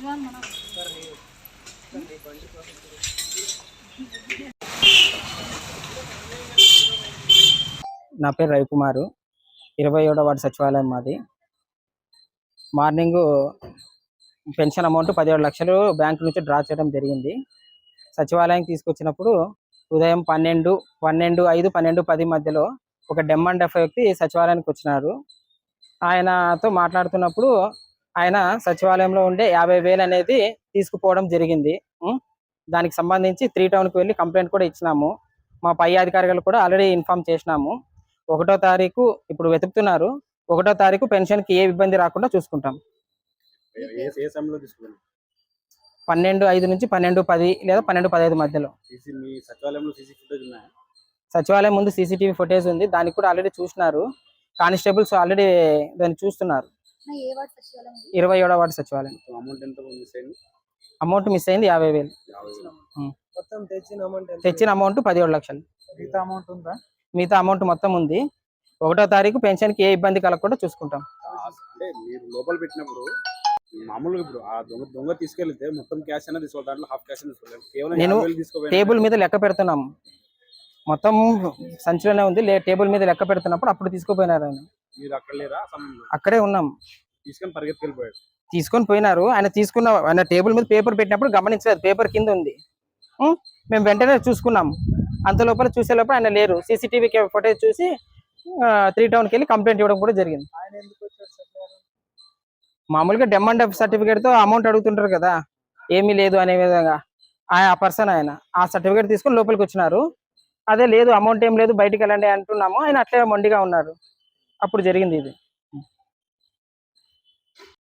నా పేరు రవికుమారు. ఇరవై ఏడో వార్డు సచివాలయం మాది. మార్నింగ్ పెన్షన్ అమౌంట్ పదిహేడు లక్షలు బ్యాంకు నుంచి డ్రా చేయడం జరిగింది. సచివాలయానికి తీసుకొచ్చినప్పుడు ఉదయం పన్నెండు పన్నెండు ఐదు పన్నెండు పది మధ్యలో ఒక డెమ్ అండ్ డెఫ్ వ్యక్తి సచివాలయానికి వచ్చినారు. ఆయనతో మాట్లాడుతున్నప్పుడు ఆయన సచివాలయంలో ఉండే యాభై వేలు అనేది తీసుకుపోవడం జరిగింది? దానికి సంబంధించి త్రీ టౌన్కి వెళ్ళి కంప్లైంట్ కూడా ఇచ్చినాము. మా పై అధికారులు కూడా ఆల్రెడీ ఇన్ఫార్మ్ చేసినాము. ఒకటో తారీఖు ఇప్పుడు వెతుకుతున్నారు. ఒకటో తారీఖు పెన్షన్కి ఏ ఇబ్బంది రాకుండా చూసుకుంటాం. పన్నెండు ఐదు నుంచి పన్నెండు పది లేదా పన్నెండు పదహైదు మధ్యలో. సచివాలయం ముందు సీసీటీవీ ఫుటేజ్ ఉంది. దానికి కూడా ఆల్రెడీ చూసినారు. కానిస్టేబుల్స్ ఆల్రెడీ దాన్ని చూస్తున్నారు. ఇరవై ఏడో వార్డు సచివాలయం. అమౌంట్ ఎంత మిస్ అయింది? అమౌంట్ మిస్ అయింది యాభై వేలు. తెచ్చిన అమౌంట్ ఎంత? తెచ్చిన అమౌంట్ పదిహేడు లక్షలు. మిగతా అమౌంట్ ఉందా? మిగతా అమౌంట్ మొత్తం ఉంది. ఒకటో తారీఖు పెన్షన్కి ఏ ఇబ్బంది కలగకుండా చూసుకుంటాం. అంటే మీరు లోపల పెట్టినప్పుడు మామూలుగా ఇప్పుడు ఆ దొంగ దొంగ తీసుకెళ్తే మొత్తం క్యాష్ అనేది తీసుకోవాలి దాంట్లో హాఫ్ క్యాష్ కేవలం నేను టేబుల్ మీద లెక్క పెడుతున్నాం. మొత్తం సంచిలోనే ఉంది. లే టేబుల్ మీద లెక్క పెడుతున్నప్పుడు అప్పుడు తీసుకుపోయినారు ఆయన. మీరు అక్కడ లేరా? ఉన్నాం. తీసుకొని పరిగెత్తుకెళ్ళిపోయాడు తీసుకొని పోయినారు. ఆయన తీసుకున్న ఆయన టేబుల్ మీద పేపర్ పెట్టినప్పుడు గమనించలేదు. పేపర్ కింద ఉంది? మేము వెంటనే చూసుకున్నాం. అంత లోపల చూసే లోపల ఆయన లేరు. సీసీటీవీ ఫుటేజ్ చూసి త్రీ టౌన్కి వెళ్ళి కంప్లైంట్ ఇవ్వడం కూడా జరిగింది. మామూలుగా డెమ్ అండ్ సర్టిఫికేట్తో అమౌంట్ అడుగుతుంటారు కదా. ఏమీ లేదు అనే విధంగా. ఆ పర్సన్ ఆయన. ఆ సర్టిఫికేట్ తీసుకొని లోపలికి వచ్చినారు. అదే లేదు అమౌంట్ ఏం లేదు బయటికి వెళ్ళండి అంటున్నాము. ఆయన అట్లే మొండిగా ఉన్నారు. అప్పుడు జరిగింది ఇది.